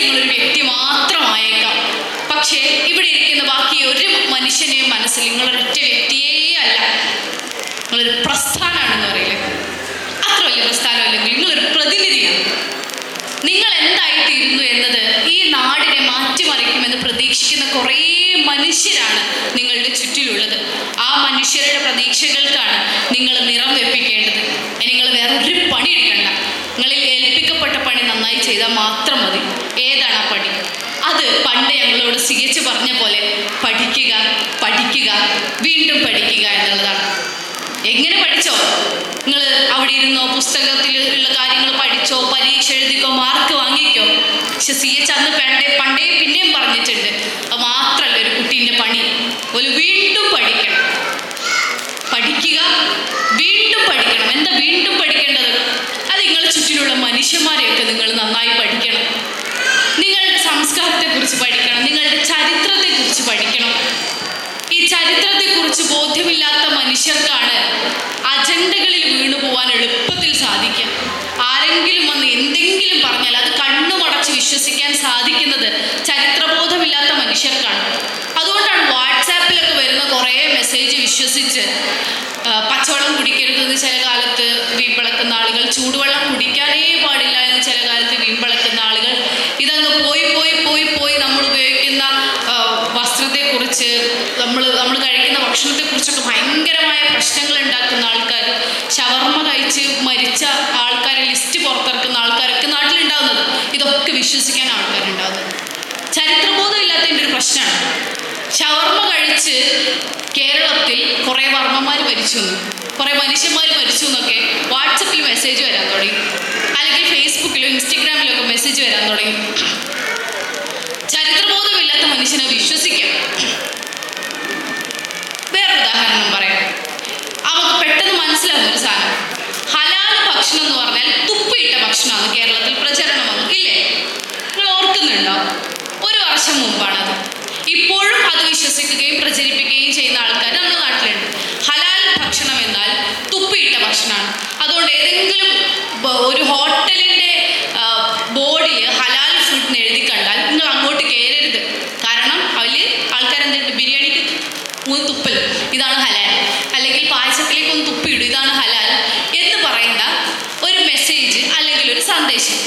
നിങ്ങളൊരു വ്യക്തി മാത്രമായേക്കാം. പക്ഷേ ഇവിടെ ഇരിക്കുന്ന ബാക്കി ഒരു മനുഷ്യനെയും മനസ്സിൽ നിങ്ങളൊരൊറ്റ വ്യക്തിയേ അല്ല. നിങ്ങളൊരു പ്രസ്ഥാനമാണെന്ന് പറയില്ലേ? അത്ര വലിയ പ്രസ്ഥാനമല്ലെങ്കിൽ നിങ്ങളൊരു പ്രതിനിധിയാണ്. നിങ്ങൾ എന്തായിത്തീരുന്നു എന്നത് ഈ നാടിനെ മാറ്റിമറിക്കുമെന്ന് പ്രതീക്ഷിക്കുന്ന കുറേ മനുഷ്യരാണ് നിങ്ങളുടെ ചുറ്റിലുള്ളത്. ആ മനുഷ്യരുടെ പ്രതീക്ഷകൾക്കാണ് നിങ്ങൾ നിറം വെപ്പിക്കേണ്ടത്. നിങ്ങൾ വേറെ ഒരു പണി എടുക്കണ്ട നിങ്ങളിൽ ഏൽപ്പിക്കപ്പെട്ട പണി നന്നായി ചെയ്താൽ മാത്രം മതി. ഏതാണ് ആ പണി? അത് പണ്ട് ഞങ്ങളോട് സ്വീകരിച്ചു പറഞ്ഞ പോലെ പഠിക്കുക പഠിക്കുക വീണ്ടും പഠിക്കുക എന്നുള്ളതാണ്. എങ്ങനെ പഠിച്ചോ? നിങ്ങൾ അവിടെ ഇരുന്നോ പുസ്തകത്തിൽ ഉള്ള കാര്യങ്ങൾ പഠിച്ചോ പരീക്ഷ എഴുതിക്കോ മാർക്ക് വാങ്ങിക്കോ? പക്ഷെ സി എച്ച് അന്ന് പണ്ടേ പണ്ടേ പിന്നെയും പറഞ്ഞിട്ടുണ്ട്. അത് മാത്രമല്ല ഒരു കുട്ടീന്റെ പണി. ഒരു വീണ്ടും പഠിക്കണം. പഠിക്കുക വീണ്ടും പഠിക്കണം. എന്താ വീണ്ടും പഠിക്കേണ്ടത് അത് ചുറ്റിലുള്ള മനുഷ്യന്മാരെയൊക്കെ നിങ്ങൾ നന്നായി പഠിക്കണം. നിങ്ങളുടെ സംസ്കാരത്തെക്കുറിച്ച് പഠിക്കണം. നിങ്ങളുടെ ചരിത്രത്തെക്കുറിച്ച് പഠിക്കണം. ഈ ചരിത്രത്തെക്കുറിച്ച് ബോധ്യമില്ലാത്ത മനുഷ്യർക്കാണ് അജണ്ടകളിൽ വീണു പോകാൻ എളുപ്പത്തിൽ സാധിക്കുക. ആരെങ്കിലും വന്ന് എന്തെങ്കിലും പറഞ്ഞാൽ അത് കണ്ണുമടച്ച് വിശ്വസിക്കാൻ സാധിക്കുന്നത് ചരിത്രബോധമില്ലാത്ത മനുഷ്യർക്കാണ്. അതുകൊണ്ടാണ് വാട്സാപ്പിലൊക്കെ വരുന്ന കുറേ മെസ്സേജ് വിശ്വസിച്ച് പച്ചവെള്ളം കുടിക്കരുത് ചില കാലത്ത് വീമ്പിളക്കുന്ന ആളുകൾ ചൂടുവെള്ളം കുടിക്കാനേ പാടില്ല എന്ന് ചില കാലത്ത് വീമ്പിളക്കുന്ന ആളുകൾ. ഇതങ്ങ് പോയി പോയി പോയി പോയി നമ്മൾ ഉപയോഗിക്കുന്ന വസ്ത്രത്തെക്കുറിച്ച് നമ്മൾ നമ്മൾ കഴിക്കുന്ന ഭക്ഷണത്തെക്കുറിച്ചൊക്കെ ഭയങ്കരമായ പ്രശ്നങ്ങൾ ഉണ്ടാക്കുന്ന ആൾക്കാർ ഷവർമ്മ കഴിച്ച് മരിച്ച ആൾക്കാരെ ലിസ്റ്റ് പുറത്തിറക്കുന്ന ആൾക്കാരൊക്കെ നാട്ടിലുണ്ടാവുന്നത്. ഇതൊക്കെ വിശ്വസിക്കാൻ ആൾക്കാരുണ്ടാവുന്നത്. ചരിത്രബോധം കേരളത്തിൽ കുറേ വർമ്മമാർ മരിച്ചു. എന്ന് കുറേ മനുഷ്യന്മാർ മരിച്ചു എന്നൊക്കെ വാട്സപ്പിൽ മെസ്സേജ് വരാൻ തുടങ്ങി. അല്ലെങ്കിൽ ഫേസ്ബുക്കിലും ഇൻസ്റ്റഗ്രാമിലോ ഒക്കെ മെസ്സേജ് വരാൻ തുടങ്ങി. ചരിത്രബോധമില്ലാത്ത മനുഷ്യനെ വിശ്വസിക്കാം. വേറൊരു ഉദാഹരണം പറയാം. അവർക്ക് പെട്ടെന്ന് മനസ്സിലാവുന്ന ഒരു സാധനം. ഹലാൽ ഭക്ഷണം എന്ന് പറഞ്ഞാൽ തുപ്പിയിട്ട ഭക്ഷണമാണ് കേരളത്തിൽ പ്രചരണം വന്നു ഇല്ലേ? നിങ്ങൾ ഓർക്കുന്നുണ്ടോ? ഒരു വർഷം മുമ്പാണത്. ഇപ്പോഴും അത് വിശ്വസിക്കുകയും പ്രചരിപ്പിക്കുകയും ചെയ്യുന്ന ആൾക്കാർ നമ്മുടെ നാട്ടിലുണ്ട്. ഹലാൽ ഭക്ഷണം എന്നാൽ തുപ്പിയിട്ട ഭക്ഷണമാണ്. അതുകൊണ്ട് ഏതെങ്കിലും ഒരു ഹോട്ടലിന്റെ ബോർഡിൽ ഹലാൽ ഫുഡ് എന്ന് എഴുതി കണ്ടാൽ നിങ്ങൾ അങ്ങോട്ട് കയറരുത് കാരണം അതിൽ ആൾക്കാർ എന്തുണ്ട് ബിരിയാണിക്ക് മൂന്ന് തുപ്പൽ ഇതാണ് ഹലാൽ അല്ലെങ്കിൽ പായസത്തിലേക്ക് ഒന്ന് തുപ്പിയിടും ഇതാണ് ഹലാൽ എന്ന് പറയുന്ന ഒരു മെസ്സേജ് അല്ലെങ്കിൽ ഒരു സന്ദേശം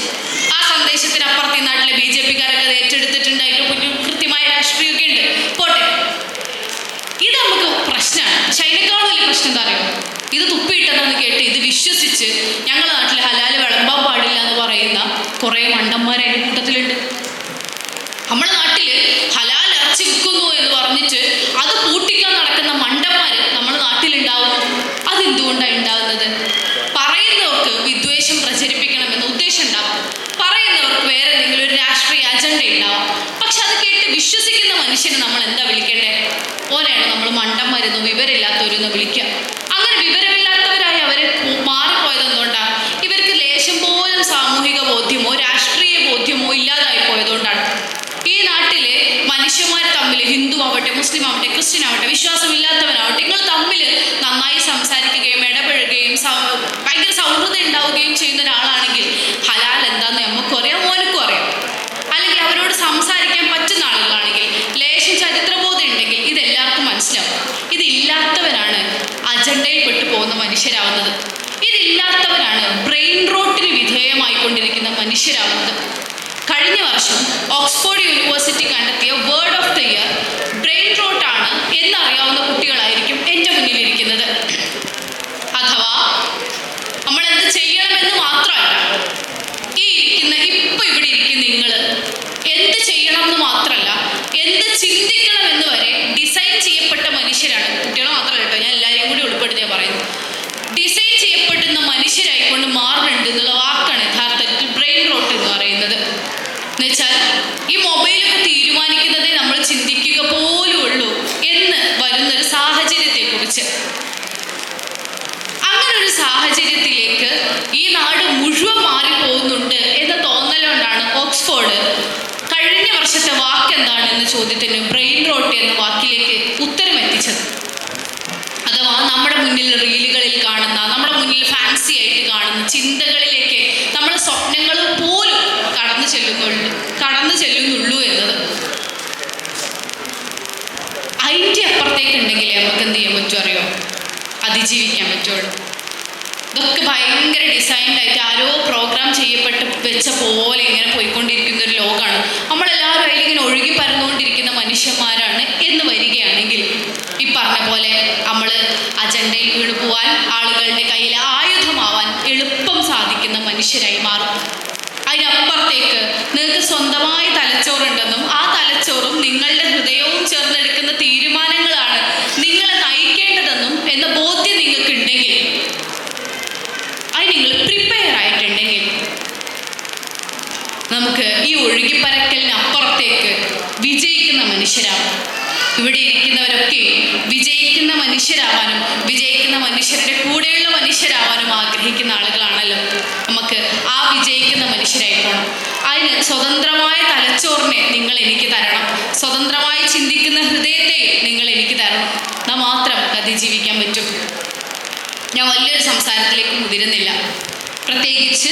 ആ സന്ദേശത്തിന് അപ്പുറത്ത് ഈ നാട്ടിലെ ബി ജെ പിക്കാരൊക്കെ അത് ഏറ്റെടുത്തിട്ടുണ്ട് അതിന് മുന്നിൽ കൃത്യമായ രാഷ്ട്രീയമൊക്കെ ഉണ്ട് പോട്ടെ ഇത് നമുക്ക് പ്രശ്നമാണ് പക്ഷെ അതിനേക്കാളും വലിയ പ്രശ്നം എന്താ അറിയോ ഇത് തുപ്പിയിട്ടതെന്ന് കേട്ട് ഇത് വിശ്വസിച്ച് ഞങ്ങളുടെ നാട്ടിൽ ഹലാൽ വിളമ്പാൻ പാടില്ല എന്ന് പറയുന്ന കുറേ മണ്ടന്മാരെ കൂട്ടത്തിലുണ്ട്. നമ്മുടെ നാട്ടിൽ ഹലാൽ ഇറച്ചി വിൽക്കുന്നു എന്ന് പറഞ്ഞിട്ട് അത് പൂട്ടിക്കാൻ നടക്കുന്ന മണ്ടന്മാർ നമ്മുടെ നാട്ടിലുണ്ടാവും. അതെന്തുകൊണ്ടാണ് ഉണ്ടാകുന്നത് പറയുന്നവർക്ക് വിദ്വേഷം പ്രചരിപ്പിക്കണമെന്ന് ഉദ്ദേശം ഉണ്ടാവും. പറയുന്നവർക്ക് വേറെ എന്തെങ്കിലും ഒരു രാഷ്ട്രീയ അജണ്ട ഉണ്ടാവും. പക്ഷെ അത് കേട്ട് വിശ്വസിക്കുന്ന മനുഷ്യനെ നമ്മൾ എന്താ വിളിക്കേണ്ടത് ഓനെയാണ് നമ്മൾ മണ്ടന്മാരെന്നോ വിവരമില്ലാത്തവരെന്നോ വിളിക്കുക അങ്ങനെ വിവരമില്ലാത്തവരായി അവരെ പോ- മാറിപ്പോയത് എന്തുകൊണ്ടാണ് ഇവർക്ക് ലേശം പോലും സാമൂഹിക ബോധ്യമോ രാഷ്ട്രീയ ബോധ്യമോ ഇല്ലാതായി പോയതുകൊണ്ടാണ് ഈ നാട്ടിലെ മനുഷ്യന്മാർ തമ്മിൽ ഹിന്ദു ആവട്ടെ മുസ്ലിം ആവട്ടെ ക്രിസ്ത്യൻ ആവട്ടെ വിശ്വാസമില്ലാത്തവനാവട്ടെ നിങ്ങൾ തമ്മിൽ നന്നായി സംസാരിക്കുകയും ഇടപഴകുകയും ഭയങ്കര സൗഹൃദം ഉണ്ടാവുകയും ചെയ്യുന്ന ഒരാളാണെങ്കിൽ ഹലാൽ എന്താന്ന് നമുക്കും അറിയാം മോനക്കും അറിയാം. അല്ലെങ്കിൽ അവരോട് സംസാരിക്കാൻ പറ്റുന്ന ആളുകളാണെങ്കിൽ ലേശം ചരിത്രബോധം ഉണ്ടെങ്കിൽ ഇതെല്ലാവർക്കും മനസ്സിലാവും. ഇതില്ലാത്തവനാണ് അജണ്ടയിൽ പെട്ടു പോകുന്ന മനുഷ്യരാവുന്നത്. ഇതില്ലാത്തവരാണ് ബ്രെയിൻ റോട്ടിന് വിധേയമായിക്കൊണ്ടിരിക്കുന്ന മനുഷ്യരാവുന്നത്. കഴിഞ്ഞ വർഷം ഓക്സ്ഫോർഡ് യൂണിവേഴ്സിറ്റി കണ്ടെത്തിയ word of the year brain rot ആണ് എന്നറിയാവുന്ന കുട്ടികളായിരിക്കും എന്റെ മുന്നിലിരിക്കുന്നത്. അഥവാ ചോദ്യത്തിന് ബ്രെയിൻ റോട്ട് എന്ന വാക്കിലേക്ക് ഉത്തരം എത്തിച്ചത് അഥവാ നമ്മുടെ മുന്നിൽ റീലുകളിൽ കാണുന്ന നമ്മുടെ മുന്നിൽ ഫാൻസി ആയിട്ട് കാണുന്ന ചിന്തകളിലേക്ക് നമ്മുടെ സ്വപ്നങ്ങൾ പോലും കടന്നു ചെല്ലുന്നുള്ളു കടന്നു ചെല്ലുന്നുള്ളൂ എന്നത്. അതിന്റെ അപ്പുറത്തേക്ക് ഉണ്ടെങ്കിൽ നമുക്ക് എന്ത് ചെയ്യാൻ പറ്റും അറിയോ? അതിജീവിക്കാൻ പറ്റുള്ളൂ. ഇതൊക്കെ ഭയങ്കര ഡിസൈൻഡായിട്ട് ആരോ പ്രോഗ്രാം ചെയ്യപ്പെട്ട് വെച്ച പോലെ ഇങ്ങനെ പോയിക്കൊണ്ടിരിക്കുന്ന ഒരു ലോകമാണ് നമ്മളെ അതിൽ ഇങ്ങനെ ഒഴുകി പരന്നുകൊണ്ടിരിക്കുന്ന മനുഷ്യന്മാരാണ് എന്ന് വരികയാണെങ്കിൽ ഈ പറഞ്ഞ പോലെ നമ്മൾ അജണ്ടയിൽ വീണു പോവാൻ ആളുകളുടെ കയ്യിൽ ആയുധമാവാൻ എളുപ്പം സാധിക്കുന്ന മനുഷ്യരായി മാറും. അതിനപ്പുറത്തേക്ക് നിങ്ങൾക്ക് സ്വന്തമായി തലച്ചോറുണ്ടെന്നും ആ തലച്ചോറും നിങ്ങളുടെ ഹൃദയവും ചേർന്നെടുക്കുന്ന തീരുമാനങ്ങളാണ് നിങ്ങളെ നയിക്കേണ്ടതെന്നും എന്ന ബോധ്യം നിങ്ങൾക്കുണ്ടെങ്കിൽ അത് നിങ്ങൾ പ്രിപ്പയർ ആയിട്ടുണ്ടെങ്കിൽ നമുക്ക് ഈ ഒഴുകിപ്പരക്കലിന് അപ്പുറത്തേക്ക് മനുഷ്യരാവാം ഇവിടെ ഇരിക്കുന്നവരൊക്കെ വിജയിക്കുന്ന മനുഷ്യരാവാനും വിജയിക്കുന്ന മനുഷ്യരുടെ കൂടെയുള്ള മനുഷ്യരാവാനും ആഗ്രഹിക്കുന്ന ആളുകളാണല്ലോ. നമുക്ക് ആ വിജയിക്കുന്ന മനുഷ്യരായി പോകണം അതിന് സ്വതന്ത്രമായ തലച്ചോറിനെ നിങ്ങൾ എനിക്ക് തരണം. സ്വതന്ത്രമായി ചിന്തിക്കുന്ന ഹൃദയത്തെ നിങ്ങൾ എനിക്ക് തരണം. എന്നാൽ മാത്രം അതിജീവിക്കാൻ പറ്റും. ഞാൻ വലിയൊരു സംസാരത്തിലേക്ക് മുതിരുന്നില്ല. പ്രത്യേകിച്ച്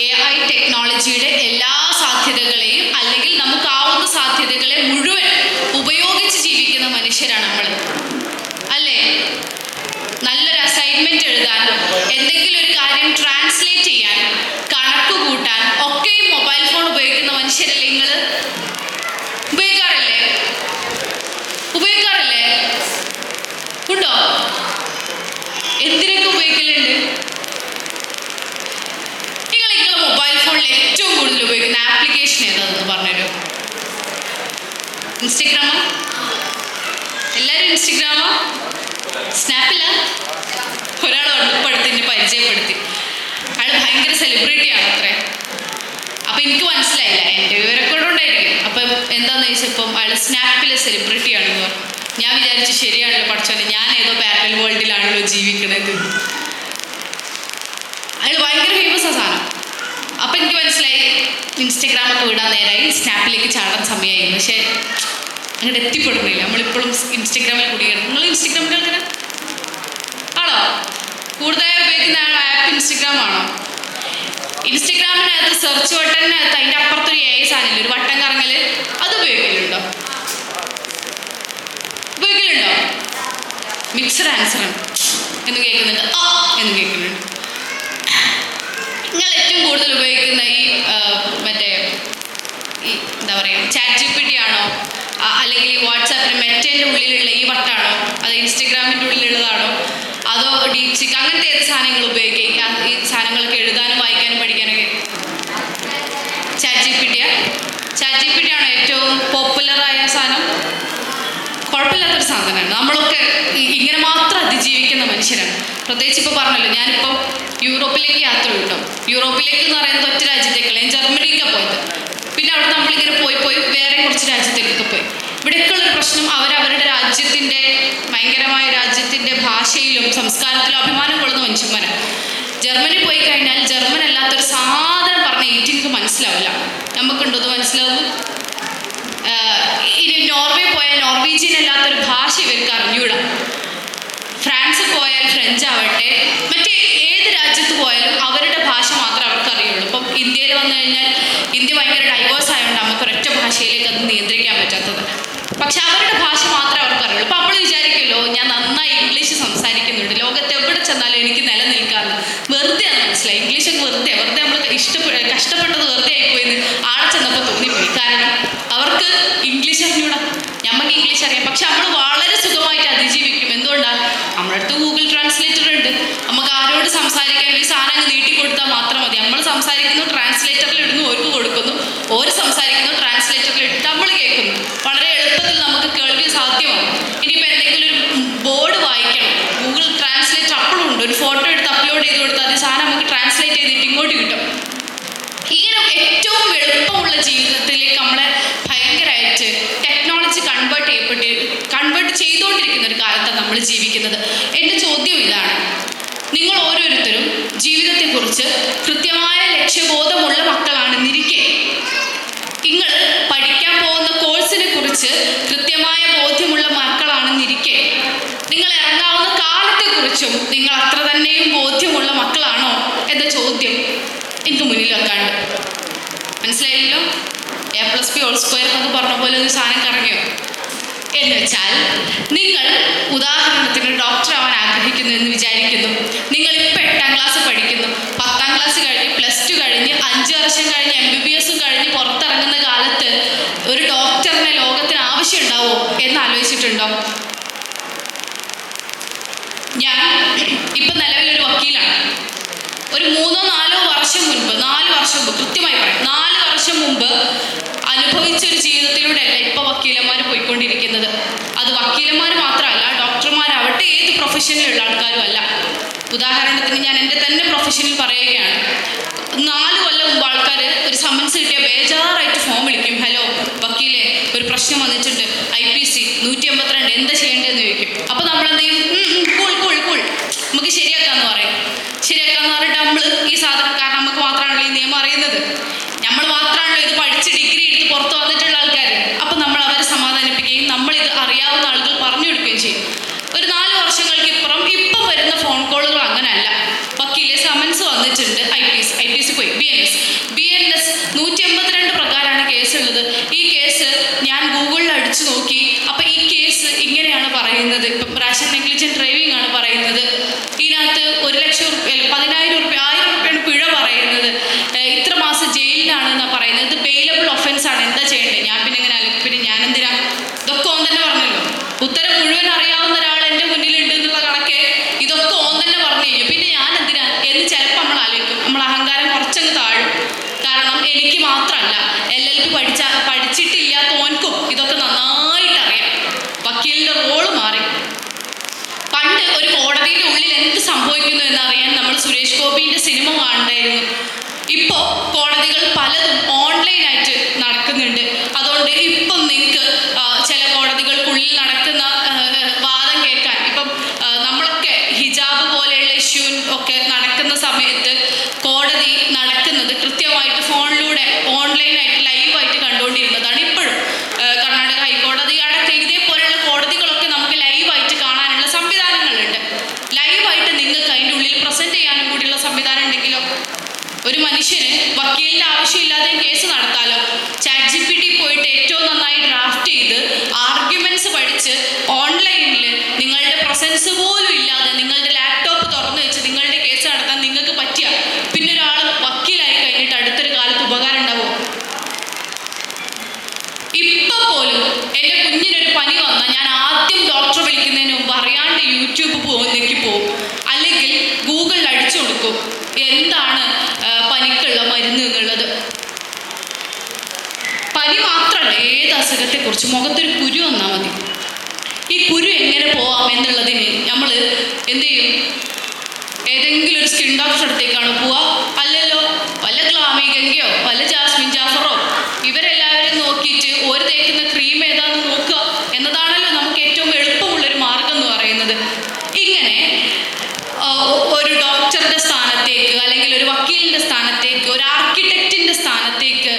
എ ഐ ടെക്നോളജിയുടെ എല്ലാ സാധ്യതകളെയും അല്ലെങ്കിൽ നമുക്കാവുന്ന സാധ്യതകളെ മുഴുവൻ ഉപയോഗിച്ച് ജീവിക്കുന്ന മനുഷ്യരാണ് നമ്മൾ. അല്ലേ? നല്ലൊരു അസൈൻമെന്റ് എഴുതാൻ എന്തെങ്കിലും ഒരു കാര്യം ട്രാൻസ്ലേറ്റ് ചെയ്യാൻ കണക്ക് കൂട്ടാൻ ഒക്കെയും മൊബൈൽ ഫോൺ ഉപയോഗിക്കുന്ന മനുഷ്യരല്ലേ നിങ്ങൾ ഉപയോഗിക്കാറില്ലേ ഉപയോഗിക്കാറില്ലേ ഉണ്ടോ എന്തിനൊക്കെ ഉപയോഗിക്കലുണ്ട് നിങ്ങൾ നിങ്ങളുടെ മൊബൈൽ ഫോണിൽ ഏറ്റവും കൂടുതൽ ഉപയോഗിക്കുന്ന ആപ്ലിക്കേഷൻ ഏതാണെന്ന് പറഞ്ഞുതരൂ ഇൻസ്റ്റഗ്രാമ എല്ലാവരും ഇൻസ്റ്റഗ്രാമ സ്നാപ്പില്ല ഒരാൾ അടുപ്പടുത്ത് എന്നെ പരിചയപ്പെടുത്തി അയാൾ ഭയങ്കര സെലിബ്രിറ്റി ആണ് അത്രേ അപ്പൊ എനിക്ക് മനസ്സിലായില്ല എന്റെ വിവരക്കൂടെ ഉണ്ടായിരിക്കും അപ്പം എന്താന്ന് ചോദിച്ചപ്പം അയാൾ സ്നാപ്പിലെ സെലിബ്രിറ്റി ആണെന്ന് പറഞ്ഞു. ഞാൻ വിചാരിച്ചു ശരിയാണല്ലോ പഠിച്ചോനെ. ഞാൻ ഏതോ പാരൽ വേൾഡിലാണല്ലോ ജീവിക്കണത്. അയാൾ ഭയങ്കര ഫേമസ് ആ സാധനം. അപ്പം എനിക്ക് മനസ്സിലായി ഇൻസ്റ്റഗ്രാമൊക്കെ വിടാൻ നേരമായി സ്നാപ്പിലേക്ക് ചാടാൻ സമയമായി പക്ഷേ അങ്ങോട്ട് എത്തിപ്പെടുന്നില്ല. നമ്മളിപ്പോഴും ഇൻസ്റ്റഗ്രാമിൽ കൂടിയാണ് നിങ്ങൾ ഇൻസ്റ്റഗ്രാമിൽ ആണോ? കൂടുതലായി ഉപയോഗിക്കുന്ന ആപ്പ് ഇൻസ്റ്റഗ്രാം ആണോ ഇൻസ്റ്റഗ്രാമിനകത്ത് സെർച്ച് ബട്ടണിനകത്ത് അതിന്റെ അപ്പുറത്തൊരു എ സാധനമില്ല? ഒരു വട്ടം കറങ്ങൽ. അത് ഉപയോഗിക്കലുണ്ടോ? ഉപയോഗിക്കലുണ്ടോ? മിക്സഡ് ആൻസർ എന്ന് കേൾക്കുന്നുണ്ട്. എന്ന് കേൾക്കുന്നുണ്ട്. നിങ്ങൾ ഏറ്റവും കൂടുതൽ ഉപയോഗിക്കുന്ന ഈ മറ്റേ ഈ എന്താ പറയുക ചാറ്റ് ജി പി ആണോ അല്ലെങ്കിൽ ഈ വാട്സാപ്പിന് മെറ്റേന്റെ ഉള്ളിലുള്ള ഈ വട്ടാണോ? അത് ഇൻസ്റ്റഗ്രാമിന്റെ ഉള്ളിലുള്ളതാണോ? അതോ ഡീപ്സിക്ക് അങ്ങനത്തെ ഏത് സാധനങ്ങൾ ഉപയോഗിക്കാം? ഈ സാധനങ്ങളൊക്കെ എഴുതാനും വായിക്കാനും പഠിക്കാനൊക്കെ? ചാറ്റ് ജി പി ടിയാ ആണോ ഏറ്റവും പോപ്പുലറായ സാധനം? കുഴപ്പമില്ലാത്തൊരു സാധനമാണ്. നമ്മളൊക്കെ ഇങ്ങനെ മാത്രം അതിജീവിക്കുന്ന മനുഷ്യരാണ്. പ്രത്യേകിച്ച് ഇപ്പോൾ പറഞ്ഞല്ലോ ഞാനിപ്പോൾ യൂറോപ്പിലേക്ക് യാത്ര കിട്ടും യൂറോപ്പിലേക്ക് എന്ന് പറയുന്നത് ഒറ്റ രാജ്യത്തേക്കുള്ള ഞാൻ ജർമ്മനിക്കാണ് പോയത്. പിന്നെ അവിടെ നമ്മളിങ്ങനെ പോയി പോയി വേറെ കുറച്ച് രാജ്യത്തേക്കൊക്കെ പോയി. ഇവിടെയൊക്കെ ഉള്ളൊരു പ്രശ്നം അവരവരുടെ രാജ്യം ഭാഷയിലും സംസ്കാരത്തിലും അഭിമാനം കൊള്ളുന്ന മനുഷ്യന്മാരാണ് ജർമ്മനി പോയി കഴിഞ്ഞാൽ ജർമ്മൻ അല്ലാത്തൊരു സാധനം പറഞ്ഞ ഏറ്റിങ്ങൾക്ക് മനസ്സിലാവില്ല. നമുക്കുണ്ടോ അത് മനസ്സിലാവും ഇനി നോർവേ പോയാൽ നോർവീജിയൻ അല്ലാത്തൊരു ഭാഷ ഇവർക്ക് അറിഞ്ഞൂടാ. ഫ്രാൻസിൽ പോയാൽ ഫ്രഞ്ച് ആവട്ടെ മറ്റ് ഏത് രാജ്യത്ത് പോയാലും അവരുടെ ഭാഷ മാത്രമേ അവർക്ക് അറിയുള്ളൂ. ഇപ്പം ഇന്ത്യയിൽ വന്നു കഴിഞ്ഞാൽ ഇന്ത്യ ഭയങ്കര ഡൈവേഴ്സ് ആയതുകൊണ്ട് നമുക്ക് ഒരൊറ്റ ഭാഷയിലേക്ക് അത് നിയന്ത്രിക്കാൻ പറ്റാത്തത് പക്ഷെ അവരുടെ ഭാഷ മാത്രമേ അവർക്ക് അറിയുള്ളൂ. അപ്പം നമ്മൾ വിചാരിക്കുമല്ലോ ഞാൻ എനിക്ക് നിലനിൽക്കാറില്ല വെറുതെ ആണ് മനസ്സിലായി? ഇംഗ്ലീഷ് ഒക്കെ വെറുതെ വെറുതെ നമ്മൾ ഇഷ്ടപ്പെട്ട കഷ്ടപ്പെട്ടത് വെറുതെ ആയിപ്പോയെന്ന് ആടെ ചെന്നപ്പോൾ തോന്നിപ്പോയി. കാരണം അവർക്ക് ഇംഗ്ലീഷ് അറിഞ്ഞൂടാ. നമുക്ക് ഇംഗ്ലീഷ് അറിയാം. പക്ഷെ നമ്മൾ വളരെ സുഖമായിട്ട് അതിജീവിക്കും. എന്തുകൊണ്ടാണ് നമ്മുടെ അടുത്ത് ഗൂഗിൾ ട്രാൻസ്ലേറ്റർ ഉണ്ട്. നമുക്ക് ആരോട് സംസാരിക്കാൻ ഈ സാധനം അങ്ങ് നീട്ടി കൊടുത്താൽ മാത്രം മതി. നമ്മൾ സംസാരിക്കുന്നു ട്രാൻസ്ലേറ്ററിൽ ഇടുന്നു ഓർക്ക് കൊടുക്കുന്നു ഓര് സംസാരിക്കുന്നു ട്രാൻസ്ലേറ്ററിൽ ഇട്ട് നമ്മൾ കേൾക്കുന്നു വളരെ എളുപ്പത്തിൽ നമുക്ക് കേൾവി സാധ്യമാണ് ഇനിയിപ്പോൾ എന്തെങ്കിലും ഒരു ബോർഡ് വായിക്കണം ഗൂഗിൾ ട്രാൻസ്ലേറ്റർ അപ്പോഴും ഉണ്ട് ഒരു ഫോട്ടോ എടുത്ത് അപ്ലോഡ് ചെയ്ത് കൊടുത്താൽ അത് സാധനം നമുക്ക് ട്രാൻസ്ലേറ്റ് ചെയ്തിട്ട് ഇങ്ങോട്ട് കിട്ടും ഇങ്ങനെ ഏറ്റവും എളുപ്പമുള്ള ജീവിതത്തിലേക്ക് നമ്മളെ ഭയങ്കരമായിട്ട് ടെക്നോളജി കൺവേർട്ട് ചെയ്യപ്പെട്ട് കൺവേർട്ട് ചെയ്തുകൊണ്ടിരിക്കുന്ന ഒരു കാലത്താണ് നമ്മൾ ജീവിക്കുന്നത് എന്റെ ചോദ്യം ഇതാണ് നിങ്ങൾ ഓരോരുത്തരും ജീവിതത്തെക്കുറിച്ച് കൃത്യമായ ലക്ഷ്യബോധമുള്ള മക്കളാണെന്നിരിക്കെ നിങ്ങൾ പഠിക്കാൻ പോകുന്ന കോഴ്സിനെ കുറിച്ച് കൃത്യമായ ബോധ്യമുള്ള മക്കളാണെന്നിരിക്കെ നിങ്ങൾ ഇറങ്ങാവുന്ന കാലത്തെക്കുറിച്ചും നിങ്ങൾ അത്ര തന്നെയും ബോധ്യമുള്ള മക്കളാണോ? എന്ന ചോദ്യം എനിക്ക് മുന്നിൽ വെക്കാണ്ട് മനസ്സിലായില്ലോ A plus P whole square എന്നൊക്കെ പറഞ്ഞ പോലെ ഒരു സാധനം കറങ്ങിയോ? എന്ന് വെച്ചാൽ നിങ്ങൾ ഉദാഹരണത്തിന് ഡോക്ടർ ആവാൻ ആഗ്രഹിക്കുന്നു എന്ന് വിചാരിക്കുന്നു നിങ്ങൾ ഇപ്പം എട്ടാം ക്ലാസ് പഠിക്കുന്നു പത്താം ക്ലാസ് കഴിഞ്ഞ് പ്ലസ് ടു കഴിഞ്ഞ് അഞ്ച് വർഷം കഴിഞ്ഞ് എം ബി ബി എസും കഴിഞ്ഞ് പുറത്തിറങ്ങുന്ന കാലത്ത് ഒരു ഡോക്ടറിനെ ലോകത്തിന് ആവശ്യമുണ്ടാവോ എന്ന് ആലോചിച്ചിട്ടുണ്ടോ ഞാൻ ഇപ്പം നിലവിലൊരു വക്കീലാണ് ഒരു മൂന്നോ നാലോ വർഷം മുൻപ് നാല് വർഷം മുമ്പ് കൃത്യമായി പറയാം നാല് വർഷം മുമ്പ് അനുഭവിച്ച ഒരു ജീവിതത്തിലൂടെയല്ല ഇപ്പൊ വക്കീലന്മാർ പോയിക്കൊണ്ടിരിക്കുന്നത് അത് വക്കീലന്മാർ മാത്രമല്ല ഡോക്ടർമാരാവട്ടെ ഏത് പ്രൊഫഷനിലുള്ള ആൾക്കാരും അല്ല. ഉദാഹരണത്തിന് ഞാൻ എന്റെ തന്നെ പ്രൊഫഷനിൽ പറയുകയാണ്. നാല് കൊല്ലം മുമ്പ് ആൾക്കാർ ഒരു സമൻസ് കിട്ടിയ ബേജാറായിട്ട് ഫോം വിളിക്കും. ഹലോ വക്കീലെ ഒരു പ്രശ്നം വന്നിട്ടുണ്ട്. ഐ പി സി നൂറ്റി എൺപത്തിരണ്ട് എന്താ ചെയ്യേണ്ടതെന്ന് ചോദിക്കും. അപ്പോൾ നമ്മൾ എന്ത് ചെയ്യും? "ഉം, ഉം, കൂൾ കൂൾ കൂൾ നമുക്ക് ശരിയാക്കാന്ന് പറയും. ശരിയാക്കാന്ന് പറഞ്ഞിട്ട് നമ്മൾ ഈ സാധനം കാരണം നമുക്ക് മാത്രമാണല്ലോ ഈ നിയമം അറിയുന്നത്. നമ്മൾ മാത്രമാണല്ലോ ഇത് പഠിച്ച് ഡിഗ്രി എടുത്ത് പുറത്ത് വന്നിട്ടുള്ള ആൾക്കാർ അപ്പം നമ്മൾ അവരെ സമാധാനിപ്പിക്കുകയും നമ്മളിത് അറിയാവുന്ന ആളുകൾ പറഞ്ഞു കൊടുക്കുകയും ചെയ്യും ഒരു നാല് വർഷങ്ങൾക്ക് ഇപ്പുറം ഇപ്പം വരുന്ന ഫോൺ കോളുകൾ അങ്ങനെയല്ല വക്കീലെ സമൻസ് വന്നിട്ടുണ്ട്. I P S I P S പോയി. B N S B N S നൂറ്റി എൺപത്തിരണ്ട് പ്രകാരമാണ് കേസുള്ളത്. ഈ കേസ് ഞാൻ ഗൂഗിളിൽ അടിച്ചു നോക്കി. അപ്പം ഈ കേസ് ഇങ്ങനെയാണ് പറയുന്നത്. ഇപ്പം റാഷൻ നെഗ്ലിജൻ ഡ്രൈവിംഗ് ആണ് പറയുന്നത്. എനിക്ക് എൽ എൽ പി പഠിച്ച പഠിച്ചിട്ടില്ല ഓൻക്കും ഇതൊക്കെ നന്നായിട്ട് അറിയാം വക്കീലിന്റെ റോൾ മാറി. പണ്ട് ഒരു കോടതിയുടെ ഉള്ളിൽ എന്ത് സംഭവിക്കുന്നു എന്നറിയാൻ നമ്മൾ സുരേഷ് ഗോപിന്റെ സിനിമ കാണണ്ടായിരുന്നു ഇപ്പോ കോടതികൾ പലതും ഓൺലൈനായിട്ട് നടക്കുന്നുണ്ട് അതുകൊണ്ട് ഇപ്പം നിങ്ങൾക്ക് ചില കോടതികൾക്കുള്ളിൽ നടക്കുന്ന ആ, വാദം കേൾക്കാൻ ഇപ്പം ആ, നമ്മളൊക്കെ ഹിജാബ് പോലെയുള്ള ഇഷ്യൂ ഒക്കെ നടക്കുന്ന സമയത്ത് കോടതി നടക്കുന്നത് കൃത്യമായിട്ട് ഫോണിലൂടെ ഓൺലൈനായിട്ട് ലൈവായിട്ട് കണ്ടുകൊണ്ടിരുന്നതാണ് ഇപ്പോഴും ആ, കർണാടക ഹൈക്കോടതി അടക്കം ഇതേപോലെയുള്ള കോടതികളൊക്കെ നമുക്ക് ലൈവായിട്ട് കാണാനുള്ള സംവിധാനങ്ങളുണ്ട് ലൈവായിട്ട് നിങ്ങൾക്ക് അതിന്റെ ഉള്ളിൽ പ്രസന്റ് ചെയ്യാനും കൂടിയുള്ള സംവിധാനം ഉണ്ടെങ്കിലോ ഒരു മനുഷ്യന് വക്കീലിന്റെ ആവശ്യമില്ലാതെ കേസ് നടത്താലോ? ചാറ്റ് ജി പി ടി പോയിട്ട് ഏറ്റവും നന്നായി ഡ്രാഫ്റ്റ് ചെയ്ത് ആർഗ്യുമെന്റ്സ് പഠിച്ച് ഓൺലൈനിൽ നിങ്ങളുടെ പ്രസൻസ് പോലും ഇല്ലാതെ നിങ്ങളുടെ ലാപ്ടോപ്പ് തുറന്നു വെച്ച് നിങ്ങളുടെ കേസ് നടത്താൻ നിങ്ങൾക്ക് പറ്റിയ പിന്നെ ഒരാൾ വക്കീലായി കഴിഞ്ഞിട്ട് അടുത്തൊരു കാലത്ത് ഉപകാരം ഉണ്ടാവും? ഇപ്പൊ പോലും എന്റെ കുഞ്ഞിനൊരു പനി വന്നാൽ ഞാൻ ആദ്യം ഡോക്ടറെ വിളിക്കുന്നതിന് മുമ്പ് അറിയാണ്ട് യൂട്യൂബ് പോകുന്നേക്ക് പോകും. അല്ലെങ്കിൽ ഗൂഗിളിൽ അടിച്ചു കൊടുക്കും. എന്താണ് എന്നുള്ളത് പനി മാത്രമല്ല ഏത് അസുഖത്തെക്കുറിച്ച് മുഖത്തൊരു കുരു വന്നാൽ മതി. ഈ കുരു എങ്ങനെ പോവാം എന്നുള്ളതിന് നമ്മൾ എന്ത് ചെയ്യും? ഏതെങ്കിലും ഒരു സ്കിൻ ഡോക്ടർ അടുത്തേക്കാണ് പോവാ അല്ലല്ലോ വല്ല ഗ്ലാമി ഗംഗയോ വല്ല ജാസ്മിൻ ജാഫറോ ഇവരെല്ലാവരും നോക്കിയിട്ട് ഒരു തേക്കുന്ന ക്രീം ഏതാന്ന് നോക്കുക എന്നതാണല്ലോ നമുക്ക് ഏറ്റവും എളുപ്പമുള്ളൊരു മാർഗം എന്ന് പറയുന്നത്. ഇങ്ങനെ ഒരു ഡോക്ടറുടെ സ്ഥാനത്തേക്ക് അല്ലെങ്കിൽ ഒരു വക്കീലിന്റെ സ്ഥാനത്തേക്ക് ഒരു ആർക്കിടെക്റ്റിന്റെ സ്ഥാനത്തേക്ക്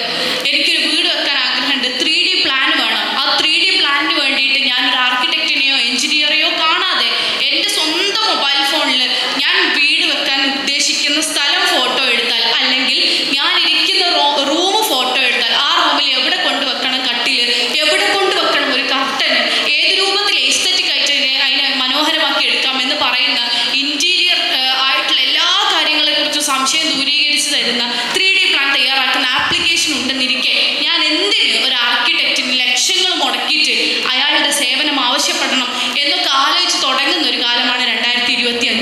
എനിക്കൊരു വീട് വെക്കാൻ ആഗ്രഹമുണ്ട്. ത്രീ ഡി പ്ലാൻ വേണം. ആ ത്രീ ഡി പ്ലാനിന് വേണ്ടിയിട്ട് ഞാൻ ഒരു ആർക്കിടെക്റ്റിനെയോ എഞ്ചിനീയറെയോ കാണാതെ എന്റെ സ്വന്തം മൊബൈൽ ഫോണിൽ ഞാൻ വീട് വെക്കാൻ ഉദ്ദേശിക്കുന്ന സ്ഥലം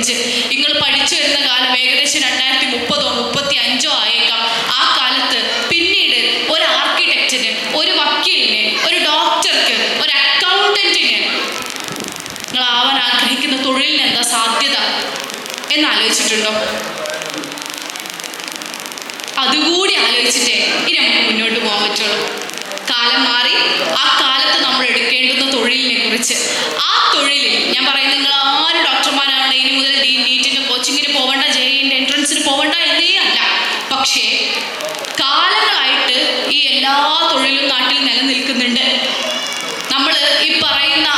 അഞ്ച് നിങ്ങൾ പഠിച്ചു വരുന്ന കാലം ഏകദേശം രണ്ടായിരത്തി മുപ്പതോ മുപ്പത്തി അഞ്ചോ ആയേക്കാം. ആ കാലത്ത് പിന്നീട് ഒരു ആർക്കിടെക്റ്റിന് ഒരു വക്കീലിന് ഒരു ഡോക്ടർക്ക് ഒരു അക്കൗണ്ടന്റിന് നിങ്ങൾ ആവാൻ ആഗ്രഹിക്കുന്ന തൊഴിലിന് എന്താ സാധ്യത? എന്ന് ആലോചിച്ചിട്ടുണ്ടോ? അതുകൂടി ആലോചിച്ചിട്ടേ ഇനി നമുക്ക് മുന്നോട്ട് പോകാൻ പറ്റുള്ളൂ. കാലം മാറി ആ എടുക്കേണ്ടുന്ന തൊഴിലിനെ കുറിച്ച് ആ തൊഴിലിൽ ഞാൻ പറയുന്നത് നിങ്ങൾ ആരും ഡോക്ടർമാരാണ് ഇനി മുതൽ നീറ്റിന്റെ കോച്ചിങ്ങിന് പോവണ്ട ജെ എൻട്രൻസിന് പോകണ്ട എന്നേ അല്ല. പക്ഷേ കാലങ്ങളായിട്ട് ഈ എല്ലാ തൊഴിലും നാട്ടിൽ നിലനിൽക്കുന്നുണ്ട്. നമ്മൾ ഈ പറയുന്ന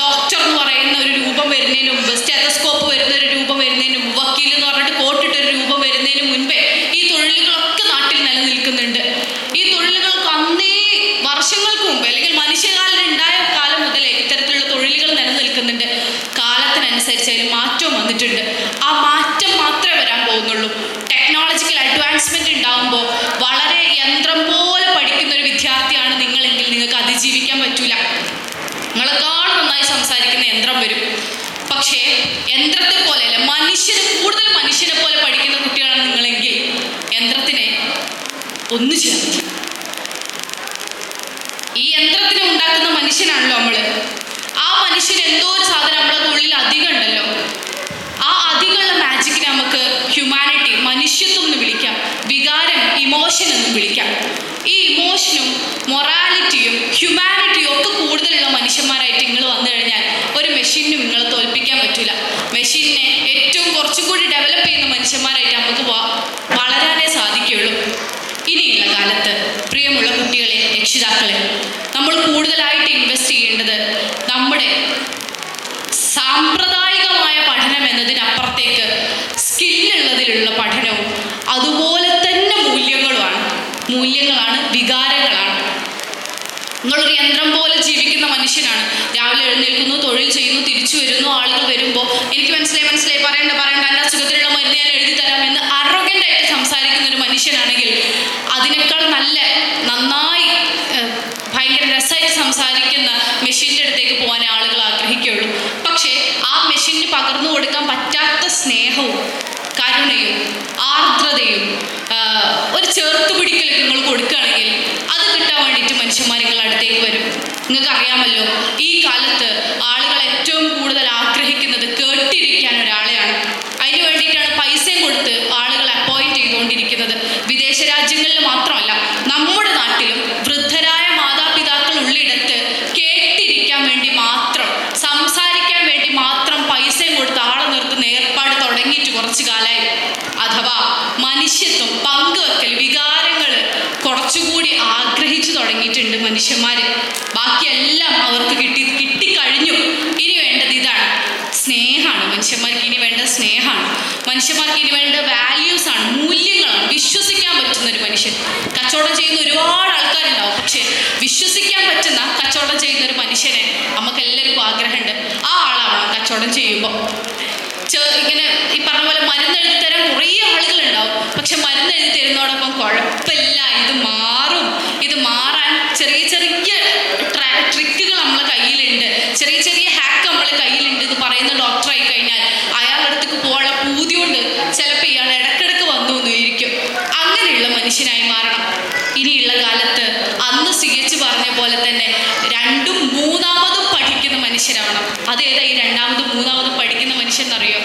ഡോക്ടർ എന്ന് പറയുന്ന ഒരു രൂപം വരുന്നതിന് മുമ്പ് സ്റ്റെതസ്കോപ്പ് വരുന്ന ഒരു രൂപം വരുന്നതിന് മുമ്പ് വക്കീൽ എന്ന് പറഞ്ഞിട്ട് കോട്ടിട്ട് ഒരു രൂപം വരുന്നതിന് മുൻപേ ഈ തൊഴിലുകളൊക്കെ നാട്ടിൽ നിലനിൽക്കുന്നുണ്ട് ഈ തൊഴിലുകളൊക്കെ അന്നേ വർഷങ്ങൾക്ക് മുമ്പ് അല്ലെങ്കിൽ മനുഷ്യകാലം ഉണ്ടായ കാലം മുതലേ ഇത്തരത്തിലുള്ള തൊഴിലുകൾ നിലനിൽക്കുന്നുണ്ട് കാലത്തിനനുസരിച്ച് അതിൽ മാറ്റവും വന്നിട്ടുണ്ട് പറ്റൂല നിങ്ങളെക്കാൾ നന്നായി സംസാരിക്കുന്ന യന്ത്രം വരും. പക്ഷേ യന്ത്രത്തെ പോലെയല്ല മനുഷ്യന് കൂടുതൽ മനുഷ്യനെ പോലെ പഠിക്കുന്ന കുട്ടികളാണ് നിങ്ങളെങ്കിൽ യന്ത്രത്തിനെ ഒന്നു ചേർന്നില്ല ഈ യന്ത്രത്തിനെ ഉണ്ടാക്കുന്ന മനുഷ്യനാണല്ലോ നമ്മൾ. ആ മനുഷ്യൻ എന്തോ ഒരു സാധനം നമ്മളെ ഉള്ളിൽ അധികം ഉണ്ടല്ലോ. ആ അധികമുള്ള മാജിക്കിനെ നമുക്ക് ഹ്യൂമാനിറ്റി മനുഷ്യത്വം എന്ന് വിളിക്കാം. വികാരം ഇമോഷൻ എന്ന് വിളിക്കാം. ഈ ഇമോഷനും മൊറാലിറ്റിയും ഹ്യൂമാനിറ്റിയും ഒക്കെ കൂടുതലുള്ള മനുഷ്യന്മാരായിട്ട് നിങ്ങൾ വന്നു കഴിഞ്ഞാൽ ഒരു മെഷീനും നിങ്ങളെ തോൽപ്പിക്കാൻ പറ്റില്ല മെഷീനെ ഏറ്റവും കുറച്ചും കൂടി ഡെവലപ്പ് ചെയ്യുന്ന മനുഷ്യന്മാരായിട്ട് നമുക്ക് വളരാനേ സാധിക്കുകയുള്ളൂ. ഇനിയുള്ള കാലത്ത് പ്രിയമുള്ള കുട്ടികളെ രക്ഷിതാക്കളെ നമ്മൾ കൂടുതലായിട്ട് ഇൻവെസ്റ്റ് ചെയ്യേണ്ടത് നമ്മുടെ സാമ്പ്രദായികമായ മനുഷ്യനാണ്. രാവിലെ എഴുന്നേൽക്കുന്നു തൊഴിൽ ചെയ്യുന്നു തിരിച്ചു വരുന്നു ആളുകൾ വരുമ്പോൾ എനിക്ക് മനസ്സിലായി മനസ്സിലായി പറയണ്ട പറയണ്ട എന്റെ അസുഖത്തിനുള്ള മരുന്ന് ഞാൻ എഴുതി തരാം എന്ന് അറോഗ്യന്റായിട്ട് സംസാരിക്കുന്ന ഒരു മനുഷ്യനാണെങ്കിൽ അതിനേക്കാൾ നല്ല നന്നായി ഭയങ്കര രസമായിട്ട് സംസാരിക്കുന്ന മെഷീന്റെ അടുത്തേക്ക് പോകാൻ ആളുകൾ ആഗ്രഹിക്കുകയുള്ളൂ. പക്ഷേ ആ മെഷീന് പകർന്നു കൊടുക്കാൻ പറ്റാത്ത സ്നേഹവും കരുണയും ആർദ്രതയും ആഹ്, ഒരു ചേർത്ത് പിടിക്കലൊക്കെ നിങ്ങൾ കൊടുക്കുകയാണെങ്കിൽ അത് കിട്ടാൻ വേണ്ടിയിട്ട് മനുഷ്യന്മാർ നിങ്ങളുടെ അടുത്തേക്ക് വരും നിങ്ങൾക്ക് അറിയാമല്ലോ ഈ കാലത്ത് ആളുകൾ ഏറ്റവും കൂടുതൽ ആഗ്രഹിക്കുന്നത് കേട്ടിരിക്കാൻ ഒരാളെയാണ് അതിന് വേണ്ടിയിട്ടാണ് പൈസയും കൊടുത്ത് ആളുകൾ അപ്പോയിന്റ് ചെയ്തുകൊണ്ടിരിക്കുന്നത് വിദേശ രാജ്യങ്ങളിൽ മാത്രമല്ല നമ്മുടെ നാട്ടിലും വൃദ്ധരായ മാതാപിതാക്കൾ ഉള്ളിടത്ത് കേട്ടിരിക്കാൻ വേണ്ടി മാത്രം സംസാരിക്കാൻ വേണ്ടി മാത്രം പൈസയും കൊടുത്ത് ആളെ നിർത്തുന്ന ഏർപ്പാട് തുടങ്ങിയിട്ട് കുറച്ചു കാലമായി അഥവാ മനുഷ്യത്വം പങ്കുവെക്കൽ വികാരങ്ങൾ കുറച്ചുകൂടി ആഗ്രഹിച്ചു തുടങ്ങിയിട്ടുണ്ട് മനുഷ്യന്മാർ ബാക്കിയെല്ലാം അവർക്ക് കിട്ടി കിട്ടിക്കഴിഞ്ഞു. ഇനി വേണ്ടത് ഇതാണ്. സ്നേഹമാണ് മനുഷ്യന്മാർക്ക് ഇനി വേണ്ട സ്നേഹമാണ്. മനുഷ്യന്മാർക്ക് ഇനി വേണ്ട വാല്യൂസ് ആണ് മൂല്യങ്ങളാണ്. വിശ്വസിക്കാൻ പറ്റുന്ന ഒരു മനുഷ്യൻ. കച്ചവടം ചെയ്യുന്ന ഒരുപാട് ആൾക്കാരുണ്ടാവും. പക്ഷെ വിശ്വസിക്കാൻ പറ്റുന്ന കച്ചവടം ചെയ്യുന്ന ഒരു മനുഷ്യനെ നമുക്ക് എല്ലാവർക്കും ആഗ്രഹമുണ്ട്. ആ ആളാണ് കച്ചവടം ചെയ്യുമ്പോൾ. ഇങ്ങനെ ഈ പറഞ്ഞ പോലെ മരുന്ന് എഴുതി തരാൻ കുറേ ആളുകളുണ്ടാവും. പക്ഷെ മരുന്ന് എഴുതി തരുന്നതോടൊപ്പം കുഴപ്പമില്ല. ഇത് മാറും. ഇത് മാറാൻ ചെറിയ ചെറിയ ട്രിക്കുകൾ നമ്മളെ കയ്യിലുണ്ട്. ചെറിയ ചെറിയ ഹാക്ക് നമ്മളെ കയ്യിലുണ്ട്. ഇത് പറയുന്ന ഡോക്ടറായി കഴിഞ്ഞാൽ അയാളുടെ അടുത്തേക്ക് പോകാനുള്ള പൂതി കൊണ്ട് ചിലപ്പോൾ ഇയാൾ ഇടക്കിടക്ക് വന്നു ഇരിക്കും അങ്ങനെയുള്ള മനുഷ്യനായി മാറണം. ഇനിയുള്ള കാലത്ത് അന്ന് സി പറഞ്ഞ പോലെ തന്നെ രണ്ടും മൂന്നാമതും പഠിക്കുന്ന മനുഷ്യരാവണം. അതേതായി രണ്ടാമതും മൂന്നാമതും പഠിക്കുന്ന മനുഷ്യൻ എന്നറിയോ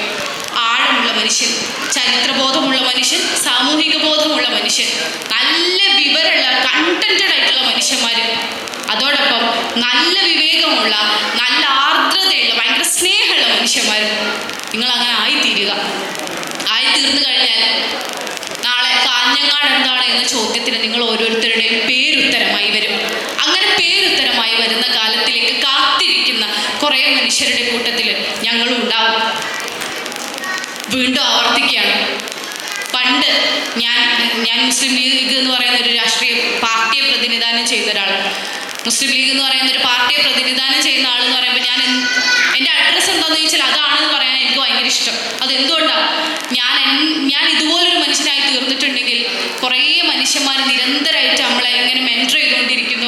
ആഴമുള്ള മനുഷ്യൻ ചരിത്രബോധമുള്ള മനുഷ്യൻ സാമൂഹിക ബോധമുള്ള മനുഷ്യൻ നല്ല വിവരമുള്ള കണ്ടന്റഡ് ആയിട്ടുള്ള മനുഷ്യന്മാർ അതോടൊപ്പം നല്ല വിവേകമുള്ള നല്ല ആർദ്രതയുള്ള ഭയങ്കര സ്നേഹമുള്ള മനുഷ്യന്മാർ നിങ്ങൾ അങ്ങനെ ആയിത്തീരുക. ആയിത്തീർന്നു കഴിഞ്ഞാൽ നാളെ കാഞ്ഞങ്ങാട് എന്താണ് എന്ന ചോദ്യത്തിന് നിങ്ങൾ ഓരോരുത്തരുടെയും പേരുത്തരമായി വരും. അങ്ങനെ പേരുത്തരമായി വരുന്ന കാലത്തിലേക്ക് കാത്തിരിക്കുന്ന കുറേ മനുഷ്യരുടെ കൂട്ടത്തിൽ ഞങ്ങളും ഉണ്ടാവും. വീണ്ടും ആവർത്തിക്കുകയാണ്. പണ്ട് ഞാൻ ഞാൻ മുസ്ലിം ലീഗ് എന്ന് പറയുന്ന ഒരു രാഷ്ട്രീയ പാർട്ടിയെ പ്രതിനിധാനം ചെയ്ത ഒരാളാണ്. മുസ്ലിം ലീഗ് എന്ന് പറയുന്ന ഒരു പാർട്ടിയെ പ്രതിനിധാനം ചെയ്യുന്ന ആളെന്ന് പറയുമ്പോൾ ഞാൻ എന്റെ അഡ്രസ്സ് എന്താണെന്ന് ചോദിച്ചാൽ അതാണെന്ന് പറയാൻ എനിക്ക് ഭയങ്കര ഇഷ്ടം. അതെന്തുകൊണ്ടാണ് ഞാൻ ഞാൻ ഇതുപോലൊരു മനുഷ്യനായി തീർന്നിട്ടുണ്ടെങ്കിൽ കുറേ മനുഷ്യന്മാർ നിരന്തരമായിട്ട് നമ്മളെ ഇങ്ങനെ മെന്റർ ചെയ്തുകൊണ്ടിരിക്കും